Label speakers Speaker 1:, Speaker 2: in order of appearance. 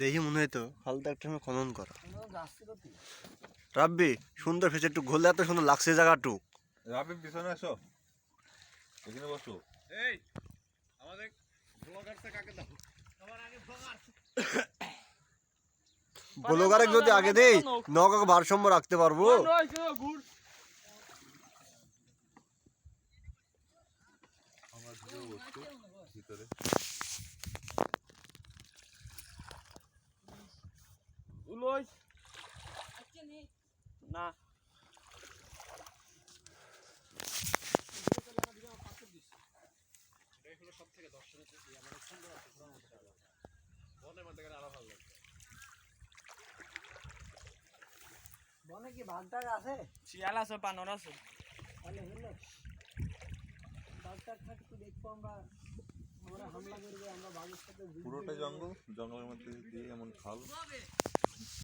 Speaker 1: দেখি মনে হয় তো হালকা একটা সময় খনন করা। রাব্বি সুন্দর ফেসে একটু ঘুরলে এত সুন্দর লাগছে জায়গাটুক
Speaker 2: রাবি পিছনে আসো। এখানে বসো।
Speaker 3: এই আমাদের ব্লগারটা কাকে দাও?
Speaker 1: আমার আগে ব্লগার ব্লগারে যদি আগে দেই নৌকাকে ভারসাম্য রাখতে পারব।
Speaker 4: নয়
Speaker 2: বসছো ভিতরে।
Speaker 4: উলোই না।
Speaker 5: বনে কি ভাগটাগ আছে
Speaker 4: শিয়াল আছে। বানর আছে
Speaker 5: ভাগটাগ থাকতে দেখব আমরা আমরা হামলা করবে আমরা বাঘের সাথে যুদ্ধ
Speaker 2: পুরোটা। জঙ্গল জঙ্গলের মধ্যে দিয়ে এমন খাল